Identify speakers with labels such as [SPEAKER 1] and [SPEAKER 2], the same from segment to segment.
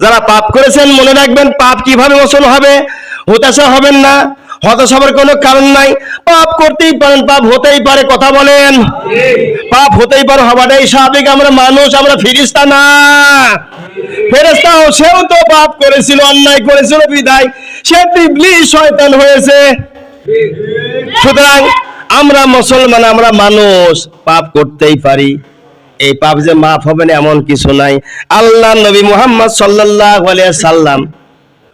[SPEAKER 1] যারা পাপ করেছেন, মনে রাখবেন পাপ কীভাবে মোচন হবে? হতাশা হবেন না। হতাশ হবার কোনো কারণ নাই। পাপ করতেই পারেন, পাপ হতেই পারে, কথা বলেন। পাপ হতেই পারে হবাটাই স্বাভাবিক। আমরা মানুষ, আমরা ফিরিস্তা না। ফেরেস্তাও সেও তো পাপ করেছিল, অন্যায় করেছিল, বিদায়। সে ইবলিশ শয়তান হয়েছে। সুতরাং আমরা মুসলমান, আমরা মানুষ, পাপ করতেই পারি। এই পাপ যে মাফ হবে না, এমন কিছু নাই। আল্লাহ নবী মুহাম্মদ আলাইহি সাল্লাম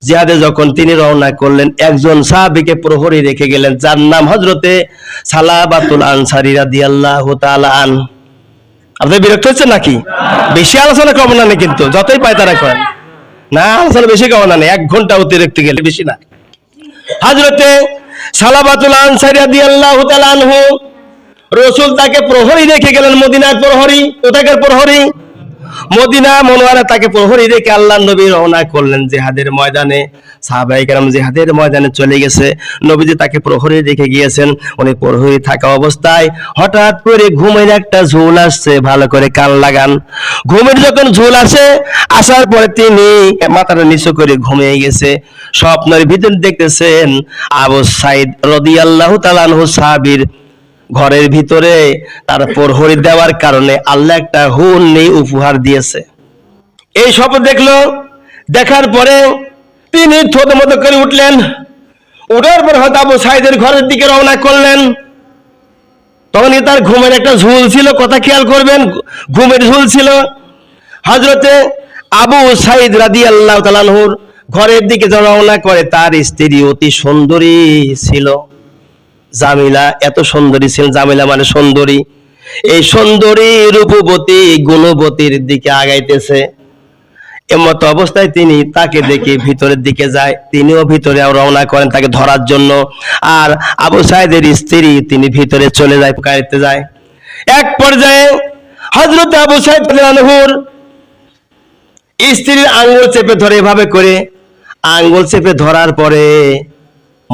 [SPEAKER 1] জিহাদে যখন তিনি রওনা করলেন, একজন সাহাবীকে প্রহরী রেখে গেলেন, যার নাম হযরতে সালাবাতুল আনসারী রাদিয়াল্লাহু তাআলা আন। আপনি বিরক্ত হচ্ছেন নাকি? বেশি আলোচনা করব না কিন্তু, যতই পায় তারা করেন। না, আলোচনা বেশি করব না এক ঘণ্টা অতিরিক্ত গেলে বেশি না। হাজরতে সালাবাতুল আনসারী রাদিয়াল্লাহু তাআলা আনহু রসুল তাকে প্রহরী রেখে গেলেন মদিনার প্রহরী। কোথাকার প্রহরী? মদিনা মনোয়ারা তাকে প্রহরী রেখে আল্লাহ নবী রওনা করলেন জেহাদের ময়দানে। সাহাবাই জেহাদের ময়দানে চলে গেছে। নবীজি তাকে প্রহরী রেখে গিয়েছেন। উনি প্রহরী থাকা অবস্থায় হঠাৎ করে ঘুমের একটা ঝোল আসছে, ভালো করে কান লাগান। ঘুমের যখন ঝোল আসে, আসার পরে তিনি মাথাটা নিচু করে ঘুমিয়ে গেছে। স্বপ্নের ভিতর দেখতেছেন আবু সাইদ রদিয়াল্লাহু তাআলাহু সাহাবীর ঘরের ভিতরে তার প্রহরী দেওয়ার কারণে আল্লাহ একটা হুন নেই উপহার দিয়েছে। এই স্বপ্ন দেখল, দেখার পরে তিনি থোত মতো করে উঠলেন। উঠার পর হয়তো আবু সাইদের ঘরের দিকে রওনা করলেন। তখনই তার ঘুমের একটা ঝুল ছিল, কথা খেয়াল করবেন, ঘুমের ঝুল ছিল। হজরতে আবু সাইদ রাদি আল্লাহ তালানহুর ঘরের দিকে রওনা করে, তার স্ত্রী অতি সুন্দরী ছিল। জামিলা, এত সুন্দরী ছিলেন জামিলা মানে সুন্দরী। এই সুন্দরী রূপবতী, গুণবতীর দিকে আগাইতেছে। এমত অবস্থায় তিনি তাকে দেখে ভিতরের দিকে যায়। তিনিও ভিতরে রওনা করেন তাকে ধরার জন্য। আর আবু সাহেদের স্ত্রী তিনি ভিতরে চলে যায় গাড়িতে যায়। এক পর্যায়ে হজরত আবু সাহেদ রানহুর স্ত্রীর আঙ্গুল চেপে ধরে এভাবে করে, আঙ্গুল চেপে ধরার পরে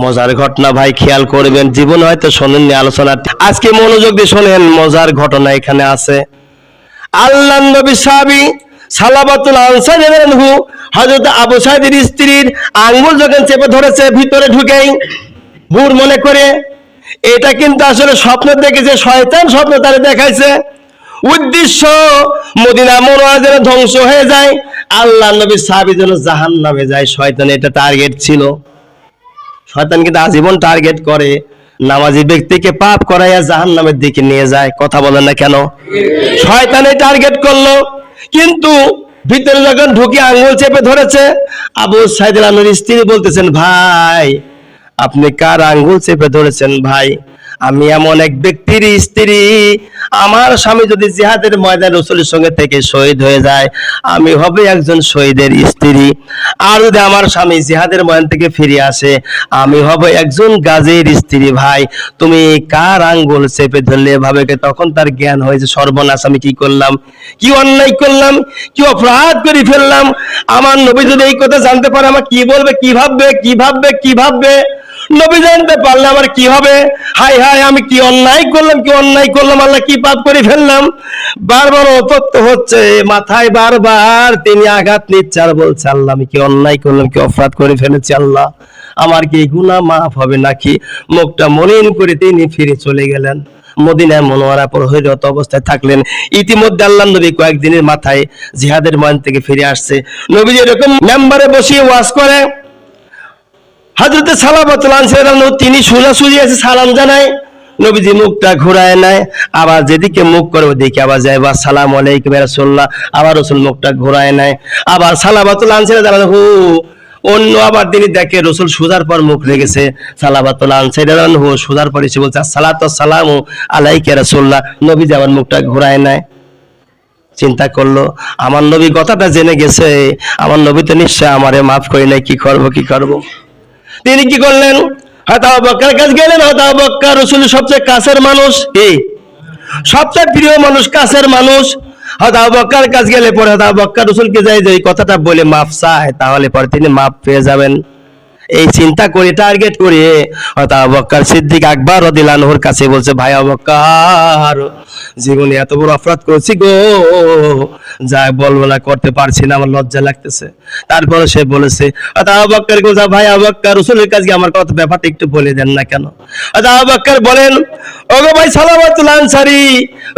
[SPEAKER 1] মজার ঘটনা ভাই, খেয়াল করবেন, জীবনে হয়তো শোনেননি আলোচনা আজকে মনোযোগ দিয়ে শোনেন, মজার ঘটনা এখানে আছে। আল্লাহ নবী সাহাবী সালাবাতুল আনসার রাদিয়াল্লাহু হযরত আবু সাইদের স্ত্রীর আঙ্গুল যখন চেপে ধরেছে, ভিতরে ঢুকেই ভুর মনে করে, এটা কিন্তু আসলে স্বপ্ন দেখেছে, শয়তান স্বপ্ন তারে দেখাইছে। উদ্দেশ্য, মদিনা মনোয়ারা যেন ধ্বংস হয়ে যায়, আল্লাহ নবী সাহাবী যেন জাহান্নামে যায় শয়তান এটা টার্গেট ছিল। শয়তান কিন্তু আজীবন টার্গেট করে। নামাজি ব্যক্তিকে পাপ করাইয়া জাহান নামের দিকে নিয়ে যায়। কথা বলেন না কেন? শয়তানে টার্গেট করল। কিন্তু ভিতরে যখন ঢুকে আঙ্গুল চেপে ধরেছে, আবু সাইদুল আনুর স্ত্রী বলতেছেন, ভাই, আপনি কার আঙ্গুল চেপে ধরেছেন ভাই? আমি এমন এক ব্যক্তির স্ত্রী। আমার স্বামী যদি জিহাদের ময়দান রসুলের সঙ্গে থেকে শহীদ হয়ে যায়, আমি হবে একজন শহীদের স্ত্রী। আর যদি আমার স্বামী জিহাদের ময়দান থেকে ফিরে আসে, আমি হব একজন গাজীর স্ত্রী ভাই। তুমি কার আঙ্গুল চেপে ধরলে ভাবে তখন তার জ্ঞান হয়েছে, সর্বনাশ, আমি কি করলাম? কি অন্যায় করলাম? কি অপরাধ করে ফেললাম? আমার নবী যদি এই কথা জানতে পারে আমার কি বলবে, কি ভাববে কি ভাববে কি ভাববে? নবী জানতে পারলে আমার কি হবে? হাই হাই, আমি কি অন্যায় করলাম, কি অন্যায় করলাম, আল্লাহ কি পাপ করে ফেললাম? বারবার অতত্ব হচ্ছে, মাথায় বারবার তিনি আঘাত নিচ্ছে আর বলছে, আল্লাহ, আমি কি অন্যায় করলাম, কি অপরাধ করে ফেলেছি, আল্লাহ? আমার কি গুনাহ মাফ হবে নাকি? মুখটা মলিন করে তিনি ফিরে চলে গেলেন। মদিনায় মনোয়ারা প্রহরীরত অবস্থায় থাকলেন। ইতিমধ্যে আল্লাহ নবী কয়েকদিনের মাথায় জিহাদের ময়ন থেকে ফিরে আসছে। নবী এরকম মেম্বারে বসিয়ে ওয়াজ করে। হাজরতে সালাবাতুল তিনি সোজাসুজি আছে সালাম জানায়। নবীজি মুখটা ঘুরায় নেয়, আবার যেদিকে মুখ করে ওদিকে আবার যায় বা সালাম আলাইকুম রাসূলুল্লাহ। আবার রসুল মুখটা ঘুরায় নেয়, আবার সালাবাতুল আনসার জানান হু অন্য আবার তিনি দেখে রসুল সুজার পর মুখ রেগেছে সালাবাতুল আনসার হু সুজার পর এসে বলছে সালাত সালামু আলাইকা রাসূলুল্লাহ। নবীজি আবার মুখটা ঘুরায় নেয়। চিন্তা করল, আমার নবী কথাটা জেনে গেছে, আমার নবী তো নিশ্চয় আমারে মাফ করি নাই কি করব কি করব? তিনি কি করলেন? হয়তো বক্কার কাছে গেলেন। হয়তো বক্কা রসুল সবচেয়ে কাছের মানুষ কি? সবচেয়ে প্রিয় মানুষ, কাছের মানুষ। হয়তো বক্কার কাছে গেলে পরে হয়তো বক্কা রসুলকে যাই যে কথাটা বলে, মাফ চায়, তাহলে পরে তিনি মাফ পেয়ে যাবেন। এই চিন্তা করে টার্গেট করে। হয়তো আবক্কার সিদ্দিক আকবর রদিলানহুর কাছে বলছে, ভাই আবক্কার জীবনে এত বড় অপরাধ করেছি গো। যা বলব না, করতে পারছি না, আমার লজ্জা লাগতেছে। তারপরে সে বলেছে আবক্কার বলছে, ভাই আবক্কার রসুলের কাছে আমার কথা, ব্যাপারটা একটু বলে দেন না কেন? আবক্কার বলেন, ওগো ভাই সালামাতুল আনসারি,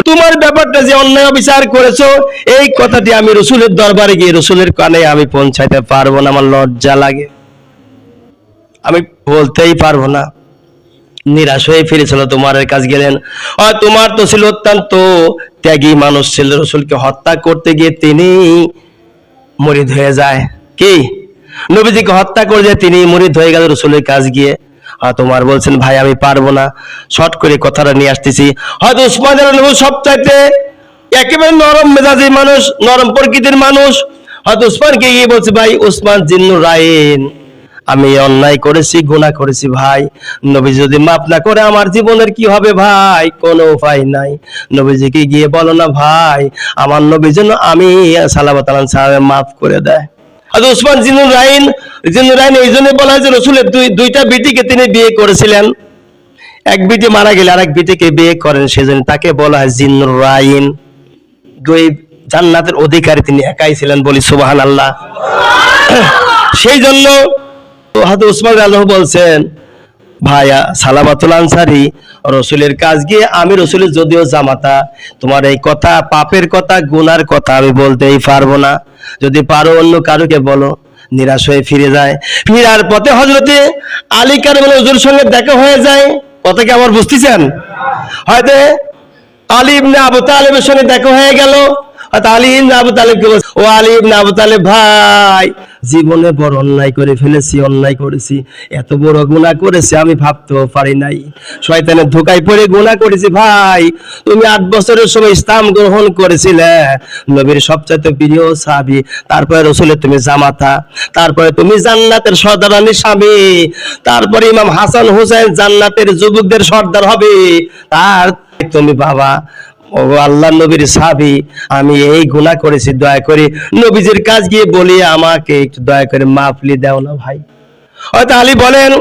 [SPEAKER 1] তোমার ব্যাপারটা যে অন্যায় বিচার করেছ, এই কথাটি আমি রসুলের দরবারে গিয়ে রসুলের কানে আমি পৌঁছাইতে পারব না, আমার লজ্জা লাগে। আমি বলতেই পারব না। নিরাশ হয়ে ফিরেছিল তোমার কাজ গেলেন। তোমার তো ছিল অত্যন্ত ত্যাগী মানুষ ছিল। রসুলকে হত্যা করতে গিয়ে তিনি মরিদ হয়ে যায়। কি? নবীজিকে হত্যা করে যে তিনি মরিদ হয়ে গেল রসুলের কাজ গিয়ে। আর তোমার বলছেন, ভাই, আমি পারব না। শর্ট করে কথাটা নিয়ে আসতেছি। হয়তো উসমান সবচাইতে একেবারে নরম মেজাজি মানুষ, নরম প্রকৃতির মানুষ। হয়তো উসমানকে গিয়ে বলছে, ভাই, উসমান জিন্নুর রায়েন আমি অন্যায় করেছি, গুনাহ করেছি ভাই। নবী যদি মাফ না করে, আমার জীবনের কি হবে ভাই? কোনো উপায় নাই। নবীজিকে গিয়ে বলো না, ভাই, আমার নবী জন্য আমি আলাম সাহেব মাফ করে দেয়। আর জিনুর রাইন জিনুর রাইন বলা হয় যে রসুলের দুই, দুইটা বিটিকে তিনি বিয়ে করেছিলেন। এক বিটি মারা গেলে বিটিকে বিয়ে করেন তাকে বলা হয় দুই জান্নাতের অধিকারী তিনি একাই ছিলেন বলি সুবাহান আল্লাহ সেই জন্য হাতে উসমান আল্লাহ বলছেন ভাইয়া সালামাতুল আনসারি রসুলের কাজ গিয়ে আমি রসুলের যদিও জামাতা তোমার এই কথা পাপের কথা গুনার কথা আমি বলতেই পারব না। যদি পারো অন্য কারুকে বলো নিরাশ হয়ে ফিরে যায়। ফিরার পথে হজরতে আলী কারমেল হুজুর সঙ্গে দেখা হয়ে যায়। কথা কি আমার বুঝতেছেন? হয়তো আলী ইবনে আবু তালেবের সঙ্গে দেখা হয়ে গেল। হয়তো আলী ইবনে আবু তালেবকে বলছে, ও আলী ইবনে আবু তালেব ভাই জীবনে বড় অন্যায় করে ফেলেছি, অন্যায় করেছি। এত বড় গুনাহ করেছি, আমি ভাবতেও পারি নাই। শয়তানের ধোকায় পড়ে গুনাহ করেছি, ভাই। তুমি আট বছরের সময় ইসলাম গ্রহণ করেছিলে। নবীর সবচাইতে প্রিয় সাহাবী, তারপরে রসুলের তুমি জামাতা, তারপরে তুমি জান্নাতের সর্দারানির স্বামী, তারপরে ইমাম হাসান হোসেন জান্নাতের যুবকদের সর্দার হবে। তার তুমি বাবা। আল্লাহ নবীর সাবি আমি এই গুনাহ করেছি, দয়া করে নবীজির কাজ গিয়ে বলি আমাকে একটু দয়া করে মাফলি দাও না ভাই। হয়তো আলী বলেন,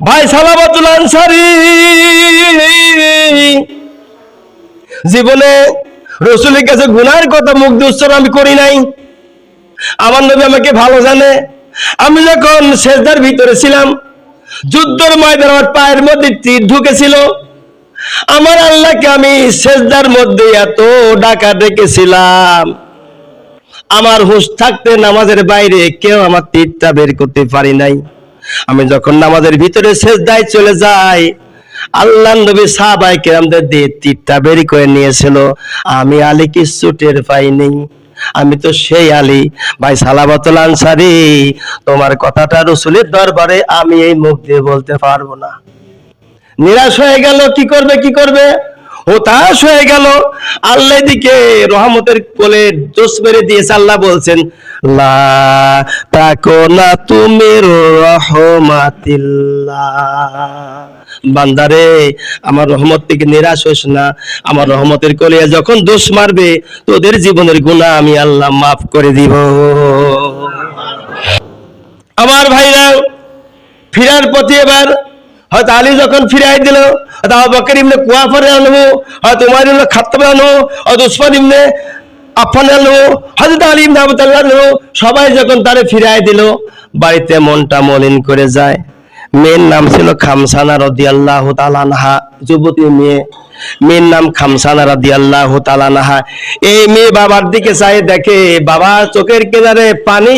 [SPEAKER 1] ভাই সালামাতুল আনসারি, জীবনে রসুলের কাছে গুনার কথা মুখ দিয়ে উচ্চারণ আমি করি নাই। আমার নবী আমাকে ভালো জানে। আমি যখন শেষদার ভিতরে ছিলাম, যুদ্ধের ময়দান আমার পায়ের মধ্যে তীর ঢুকেছিল আমার আল্লাহকে আমি শেষদার মধ্যে এত ডাকা ডেকেছিলাম। আমার হুঁশ থাকতে নামাজের বাইরে কেউ আমার তীরটা বের করতে পারি নাই। আমি যখন নামাজের ভিতরে শেষদায় চলে যাই আল্লাহ নবী সাহাবাই কেরামদের দিয়ে তীরটা বের করে নিয়েছিল। আমি আলী কিছু টের পাইনি। আমি তো সেই আলী। ভাই সালাবাতুল আনসারি, তোমার কথাটা রসুলের দরবারে আমি এই মুখ দিয়ে বলতে পারব না। নিরাশ হয়ে গেল, কি করবে কি করবে? হতাশ হয়ে গেল। আল্লাহ দিকে রহমতের কোলে জোস মেরে দিয়েছে, আল্লাহ বলছেন, লা তাকো না তুমি রহমাতিল্লাহ। বান্দারে, আমার রহমত থেকে নিরাশ হোস না। আমার রহমতের কোলে যখন দোষ মারবে, তোদের জীবনের গুণা আমি আল্লাহ মাফ করে দিব। আমার ভাইরা, ফিরার পথে এবার হয়তো আলী যখন ফিরাই দিল, হয়তো আবু বকর ইবনে কুয়াফারে আনব, হয়তো উমার ইবনে খাত্তাব আনব, হয়তো উসমান ইবনে আফান আনব, হযরত আলী ইবনে আবু তালহা আনব, সবাই যখন তারে ফিরাই দিল, বাড়িতে মনটা মলিন করে যায়। মেয়ের নাম ছিল খামসানা রাদিয়াল্লাহু তাআলা আনহা যুবতী মেয়ে। মেয়ের নাম খামসানা রাদিয়াল্লাহু তাআলা আনহা। এই মেয়ে বাবার দিকে চাই দেখে বাবা চোখের কিনারে পানি।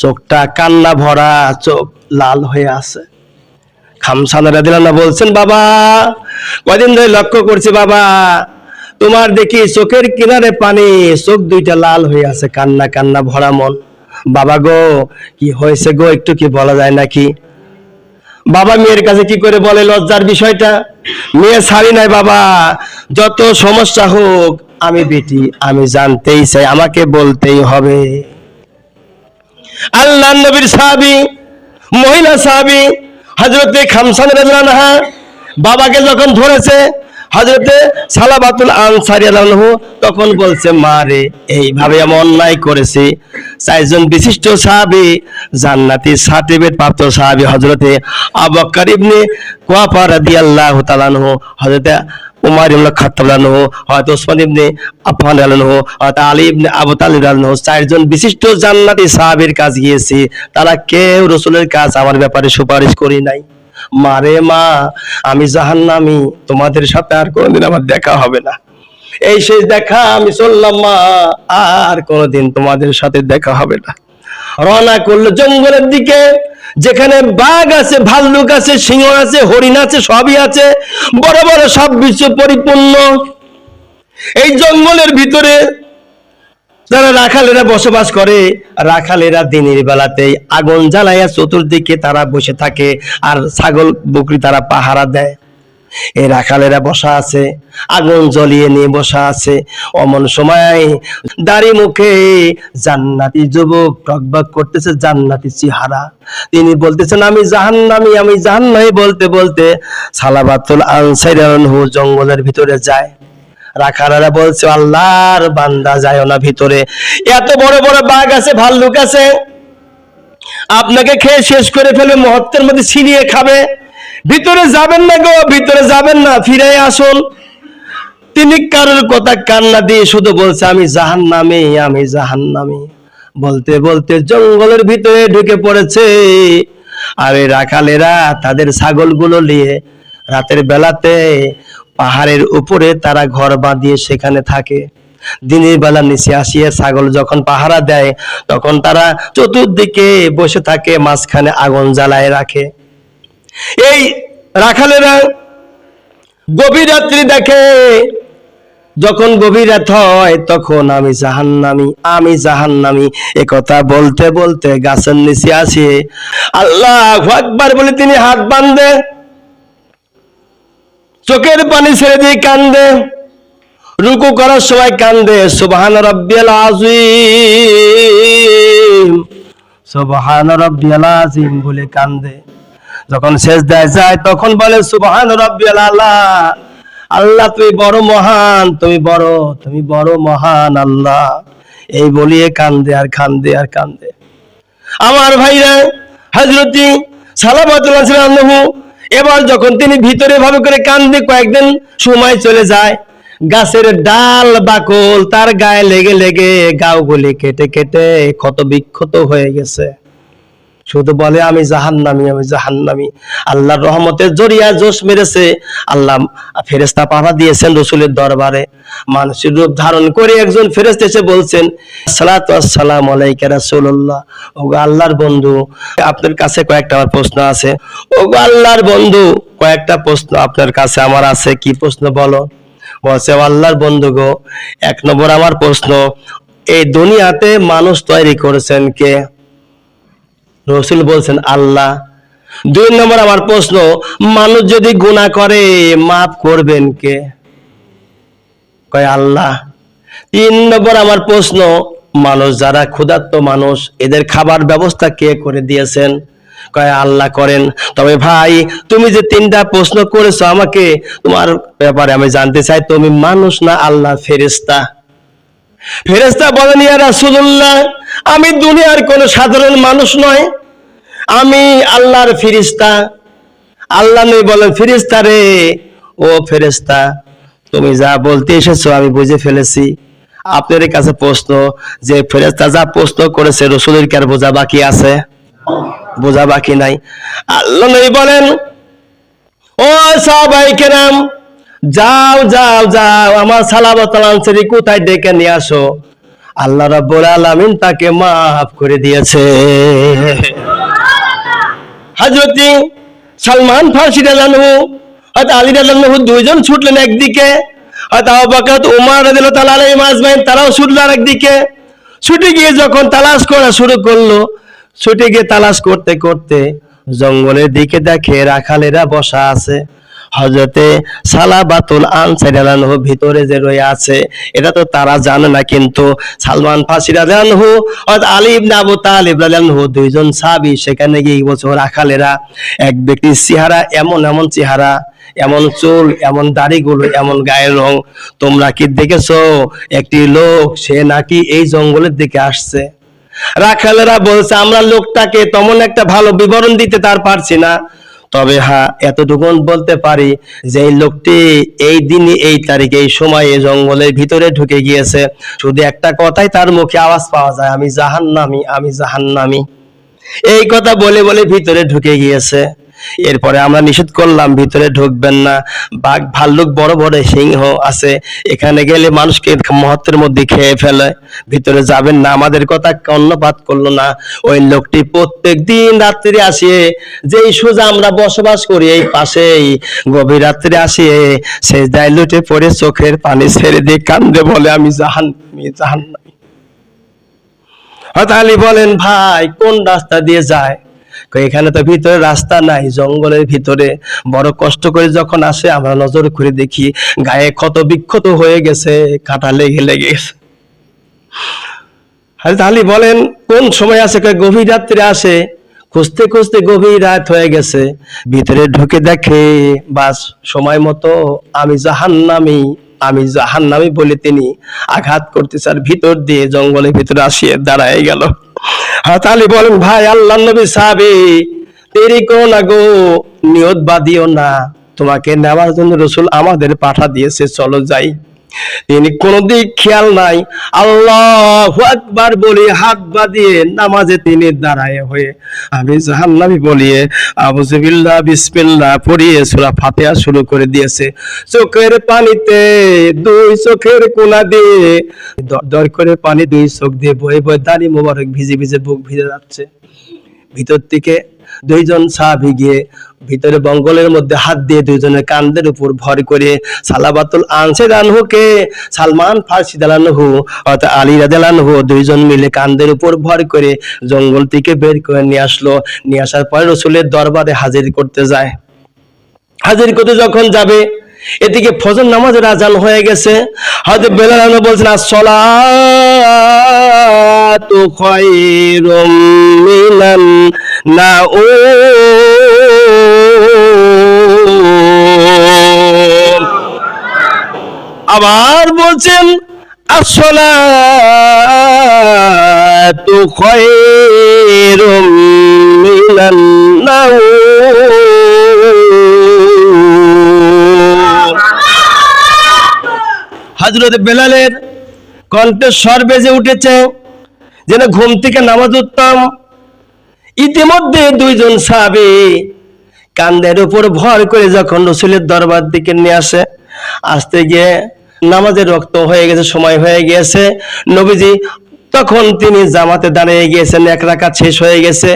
[SPEAKER 1] চোখটা কান্না ভরা, চোখ লাল হয়ে আছে। খামসানা রাদিয়াল্লাহু বলছেন, বাবা কদিন ধরে লক্ষ্য করছি, বাবা, তোমার দেখি চোখের কিনারে পানি, চোখ দুইটা লাল হয়ে আছে, কান্না কান্না ভরা মন। বাবা গো, কি হয়েছে গো, একটু কি বলা যায় নাকি? বাবা মেয়ের কাছে কি করে বলে লজ্জার বিষয়টা? মেয়ে ছাড়ি নাই, বাবা, যত সমস্যা হোক, আমি বেটি, আমি জানতেই চাই, আমাকে বলতেই হবে। আল্লাহ নবীর সাহাবি, মহিলা সাহাবি হজরতে খামসান রাজরানহা বাবাকে যখন ধরেছে হজরতে সালাবাতুল আনসারি আল্লাহ তখন বলছে, মা রে, এইভাবে আমি অন্যায় করেছি। চারজন বিশিষ্ট সাহাবি, জান্নাতি সার্টিফিকেট প্রাপ্ত সাহাবি হজরতে আবাক্কার ইবনে কুয়াফা রাদিয়াল্লাহু তাআলা আনহু হজরতে উমার ইবনে খাত্তাব আনহু হযরত ওসমান ইবনে আফফান আনহু হযরত আলী ইবনে আবু তালিব আনহু চারজন বিশিষ্ট জান্নাতি সাহাবীর কাজ গিয়েছি তারা কেউ রাসূলের কাজ আমার ব্যাপারে সুপারিশ করি নাই। মারে মা, আমি জাহান্নামি, তোমাদের সাথে আর কোনোদিন আমার দেখা হবে না। এই শেষ দেখা আমি চললাম মা, আর কোনোদিন তোমাদের সাথে দেখা হবে না। রওনা করল জঙ্গলের দিকে যেখানে বাঘ আছে, ভাল্লুক আছে, সিংহ আছে, হরিণ আছে, সবই আছে, বড় বড় সব বিশ্ব পরিপূর্ণ। এই জঙ্গলের ভিতরে যারা রাখালেরা বসবাস করে, রাখালেরা দিনের বেলাতেই আগুন জ্বালাইয়া চতুর্দিকে তারা বসে থাকে, আর ছাগল, বকরি তারা পাহারা দেয়। এই রাখালেরা বসা আছে, আগুন জ্বলিয়ে নিয়ে বসা আছে। অমন সময় দাড়ি মুখে জান্নাতি যুবক টকবাক করতেছে জান্নাতি চেহারা। তিনি বলতেছেন, আমি জাহান্নামি আমি জাহান্নামি বলতে বলতে সালাবাতুল আনসার জঙ্গলের ভিতরে যায়। রাখারারা বলছে, আল্লাহর বান্দা যায় না ভিতরে। এত বড় বড় বাঘ আছে, ভাল্লুক আছে। আপনাকে খেয়ে শেষ করে ফেলবে, মহত্বের মধ্যে ছিনিয়ে খাবে। ভিতরে যাবেন না গো, ভিতরে যাবেন না ফিরে আসল। তিনি কারোর কথা কান্না দিয়ে শুধু বলছে, আমি জাহান নামে আমি জাহান নামে বলতে বলতে জঙ্গলের ভিতরে ঢুকে পড়েছে। আর এই রাখালেরা তাদের ছাগলগুলো নিয়ে রাতের বেলাতে পাহাড়ের উপরে তারা ঘর বাঁধিয়ে সেখানে থাকে। দিনের বেলা নিচে আসিয়ে ছাগল যখন পাহারা দেয়, তখন তারা চতুর্দিকে বসে থাকে, মাঝখানে আগুন জ্বালায় রাখে। এই রাখালেরা গভীর রাত্রি দেখে। যখন গভীর রাত হয়, তখন আমি জাহান্নামি আমি জাহান্নামি, এ কথা বলতে বলতে গাছের নিচে আসে। আল্লাহ একবার বলে তিনি হাত বান্ধে চোখের পানি ছেড়ে দিয়ে কান্দে, রুকু করার সময় কান্দে, সুবহান রব্বিয়াল আজিম সুবহান রব্বিয়াল আজিম বলে কান্দে। যখন শেষ দেয় যায়, তখন বলে, সুবহান রব্বিয়াল আলা আল্লাহ তুমি বড় মহান, তুমি বড় তুমি বড় মহান আল্লাহ। এই বলিয়ে কান্দে আর কান্দে আর কান্দে। আমার ভাইরা হজরতি সালাবাতুল্লাহ এবার যখন তিনি ভিতরে ভাবে করে কান্দে, কয়েকদিন সময় চলে যায়, গাছের ডাল বাকল তার গায়ে লেগে লেগে গাওগুলি কেটে কেটে ক্ষত বিক্ষত হয়ে গেছে। শুধু বলে, আমি জাহান্নামি আমি জাহান্নামি। আল্লাহর রহমতের জরিয়া জোশ মেরেছে। আল্লাহ ফেরেস্তা পাঠা দিয়েছেন রসুলের দরবারে। মানুষের রূপ ধারণ করে একজন ফেরেস্ত এসে বলছেন আসসালামু আলাইকা রাসূলুল্লাহ। ওগো আল্লাহর বন্ধু, আপনার কাছে কয়েকটা আমার প্রশ্ন আছে। ওগো আল্লাহর বন্ধু, কয়েকটা প্রশ্ন আপনার কাছে আমার আছে। কি প্রশ্ন বলো? বলছে, "ও আল্লাহর বন্ধু গো, এক নম্বর আমার প্রশ্ন, এই দুনিয়াতে মানুষ তৈরি করেছেন কে? রসুল বলছেন, আল্লাহ, দুই নম্বর আমার প্রশ্ন, মানুষ যদি গুনাহ করে, মাফ করবেন কে? কয় আল্লাহ। তিন নম্বর আমার প্রশ্ন, মানুষ যারা ক্ষুধার্ত মানুষ, এদের খাবার ব্যবস্থা কে করে দিয়েছেন? কয় আল্লাহ করেন। তবে ভাই, তুমি যে তিনটা প্রশ্ন করেছ আমাকে, তোমার ব্যাপারে আমি জানতে চাই, তুমি মানুষ না আল্লাহ ফেরেস্তা ফেরেস্তা বলেন, ইয়া রাসূলুল্লাহ, আমি দুনিয়ার কোন সাধারণ মানুষ নয় আমি আল্লাহর ফিরিস্তা। আল্লাহ নেই বলেন ফিরিস্তা রে, ও ফেরেস্তা তুমি যা বলতে এসেছ আমি বুঝে ফেলেছি। আপনার কাছে প্রশ্ন, যে ফেরেস্তা যা প্রশ্ন করেছে রসুলের কি আর বোঝা বাকি আছে? বোঝা বাকি নাই। আল্লাহ নবী বলেন, ও সবাই কেরাম, যাও যাও যাও, আমার সালাবত আনসারি কোথায় ডেকে নিয়ে আসো? আল্লাহ রাব্বুল আলামিন তাকে মাফ করে দিয়েছে। হযরতি সালমান ফার্সি রাজানহু হয়তো আলী রাজানহু দুইজন ছুটলেন একদিকে। হয়তো আবাকাত উমার রাজিল তালা আজমাইন তারাও ছুটলো আরেকদিকে। ছুটে গিয়ে যখন তালাশ করা শুরু করল, ছুটে গিয়ে তালাশ করতে করতে জঙ্গলের দিকে দেখে রাখালেরা বসা আছে। হজরতে সালাবাতুল আনসারিয়ানহু ভিতরে যে রয়ে আছে, এটা তো তারা জানে না, কিন্তু সালমান ফাসি রাজানহু আলী ইবনে আবু তালিব রাজানহু দুইজন সাবি সেখানে গিয়ে বছর রাখালেরা এক ব্যক্তির চেহারা এমন এমন চেহারা, এমন চুল, এমন দাড়িগুলো, এমন গায়ের রং, তোমরা কি দেখেছ? একটি লোক, সে নাকি এই জঙ্গলের দিকে আসছে। রাখালেরা বলছে, আমরা লোকটাকে তেমন একটা ভালো বিবরণ দিতে তার পারছি না। তবে হ্যাঁ এতটুকু বলতে পারি যে এই লোকটি এই দিনই, এই তারিখে, এই সময়ে জঙ্গলের ভিতরে ঢুকে গিয়েছে। শুধু একটা কথাই তার মুখে আওয়াজ পাওয়া যায়, আমি জাহান্নামি আমি জাহান্নামি। এই কথা বলে বলে ভিতরে ঢুকে গিয়েছে। এরপরে আমরা নিষেধ করলাম, ভিতরে ঢুকবেন না। বাঘ, ভাল্লুক, বড় বড় সিংহ আছে। এখানে গেলে মানুষকে মহত্বের মধ্যে খেয়ে ফেলে। ভিতরে যাবেন না, আমাদের কথা কর্ণপাত করল না। ওই লোকটি প্রত্যেক দিন রাত্রি আসিয়ে যেই সোজা আমরা বসবাস করি এই পাশেই। গভীর রাত্রে আসিয়ে সে দায় লুটে পড়ে, চোখের পানি ছেড়ে দিয়ে কান্দে বলে, আমি জাহান জাহান হয়তো আলী বলেন, ভাই, কোন রাস্তা দিয়ে যায়? এখানে তো ভিতরে রাস্তা নাই, জঙ্গলের ভিতরে। বড় কষ্ট করে যখন আসে, আমরা নজর করে দেখি, গায়ে ক্ষত বিক্ষত হয়ে গেছে, কাটা লেগে লেগে গেছে। আলী বলেন, কোন সময় আসে গভীর রাত্রে আসে? খুঁজতে খুঁজতে গভীর রাত হয়ে গেছে। ভিতরে ঢুকে দেখে, বাস, সময় মতো, আমি জাহান্নামি আমি জাহান্নামি বলে তিনি আঘাত করতে চার ভিতর দিয়ে জঙ্গলের ভিতরে আসিয়ে দাঁড়ায় গেল। হাত আলী বলেন, ভাই আল্লাহ নবী সাহাবি দেরি করো না গো, নিয়ত বাদিও না। তোমাকে নেওয়ার জন্য রসুল আমাদের পাঠা দিয়েছে, চলো যাই। তিনি কোনো দিক খেয়াল নাই। আল্লাহ আকবার বলে হাত বাঁধিয়ে নামাজে তিনি দাঁড়ায় হয়ে। আমি জাহান্নামি বলিয়ে আবুজবিল্লাহ বিসমিল্লাহ পড়িয়ে সূরা ফাতিহা শুরু করে দিয়েছে। চোখের পানিতে দুই চোখের কোনা দিয়ে দর করে পানি দুই চোখ দিয়ে বয়ে বয়ে দাঁড়ি মোবারক ভিজে ভিজে বুক ভিজে যাচ্ছে। ভিতর থেকে দুইজন সাহাবি গিয়ে ভিতরে বঙ্গলের মধ্যে হাত দিয়ে দুইজনের কান্দের উপর ভর করে সালাবাতুল আনসের আনহুকে সালমান ফার্সি দালানহু অর্থাৎ আলী রাজালানহু দুইজন মিলে কান্দের উপর ভর করে জঙ্গল থেকে বের করে নিয়ে আসলো। নিয়ে আসার পরে রসুলের দরবারে হাজির করতে যায়। হাজির করতে যখন যাবে, এদিকে ফজর নামাজের আজান হয়ে গেছে। হয়তো বেলাল আনহু বলছেন, আসসালাতু খায়রুম মিনান আবার বলছেন খায়রুম মিনান নাউম হযরত বেলালের কণ্ঠে স্বর বেজে উঠেছে, যেন ঘুম থেকে নামাজ উঠতাম। ইতিমধ্যে দুইজন সাহাবী কান্দের উপর ভর করে যখন রসুলের দরবার দিকে নিয়ে আসে, আসতে গিয়ে নামাজের রক্ত হয়ে গেছে, সময় হয়ে গিয়েছে। নবীজি তখন তিনি জামাতে দাঁড়িয়ে গিয়েছেন, এক রাকাত শেষ হয়ে গেছে।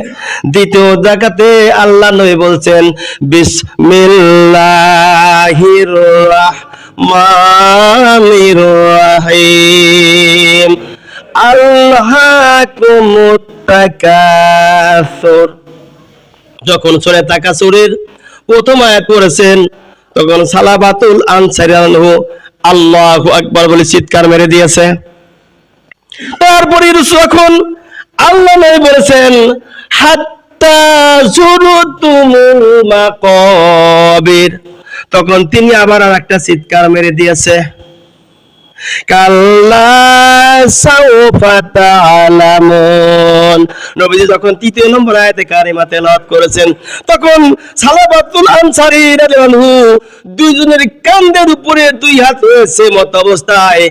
[SPEAKER 1] দ্বিতীয় রাকাতে আল্লাহ নবী বলছেন, বিসমিল্লাহির রাহমানির রাহিম। আল্লাহকুমুত তাকাসুর। যখন সূরা তাকাসুরের প্রথম আয়াত পড়েছেন, তখন সালাবাতুল আনসারি আনহু আল্লাহু আকবার বলে চিৎকার মেরে দিয়েছে। তারপরে এখন আল্লাহ নবী বলেছেন, হাত্তা জুরুতুমুল মাকাবির তখন তিনি আবার আর একটা চিৎকার মেরে দিয়েছে। কাল্লা সাউফা তাআলামুন নবীজি যখন তৃতীয় নম্বর আয়াতে কারিমা তেলাওয়াত করেছেন তখন সালাবাতুল আনসারী রাদিয়াল্লাহু দুইজনের কান্দের উপরে দুই হাত রয়েছে মত অবস্থায়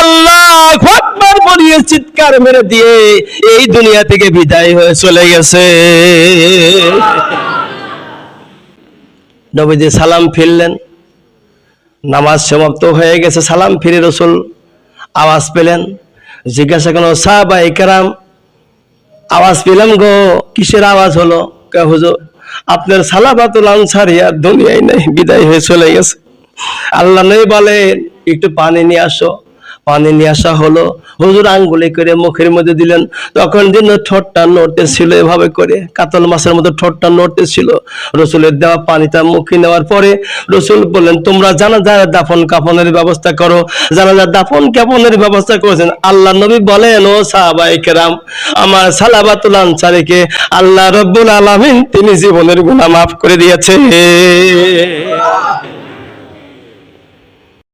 [SPEAKER 1] আল্লাহু আকবার বলিয়ে চিৎকার মেরে দিয়ে এই দুনিয়া থেকে বিদায় হয়ে চলে গেছে। নবীজি সালাম ফিরলেন নামাজ সমাপ্ত হয়ে গেছে, সালাম ফিরে রসুল আওয়াজ পেলেন। জিজ্ঞাসা করল সাহাবা একরাম আওয়াজ পেলাম গো, কিসের আওয়াজ হলো? কে হুজুর, আপনার সালাবাতুল আনসার ইয়ার দুনিয়ায় নেই, বিদায় হয়ে চলে গেছে। আল্লাহ নেই বলেন, একটু পানি নিয়ে আসো। পানি নিয়ে আসা হলো। হুজুর আঙ্গুলি করে মুখের মধ্যে দিলেন। তখন যেন ঠোঁটটা নড়তে ছিল এভাবে করে, কাতল মাছের মতো ঠোঁটটা নড়তে ছিল। রসুলের দেওয়া পানিটা মুখে নেওয়ার পরে রসুল বললেন, তোমরা জানা যায় দাফন কাফনের ব্যবস্থা করো। জানা যায় দাফন কাফনের ব্যবস্থা করেছেন। আল্লাহ নবী বলেন, ও সাহাবাই কেরাম, আমার সালাবাতুল আনসারিকে আল্লাহ রব্বুল আলামিন তিনি জীবনের গুনাহ মাফ করে দিয়েছে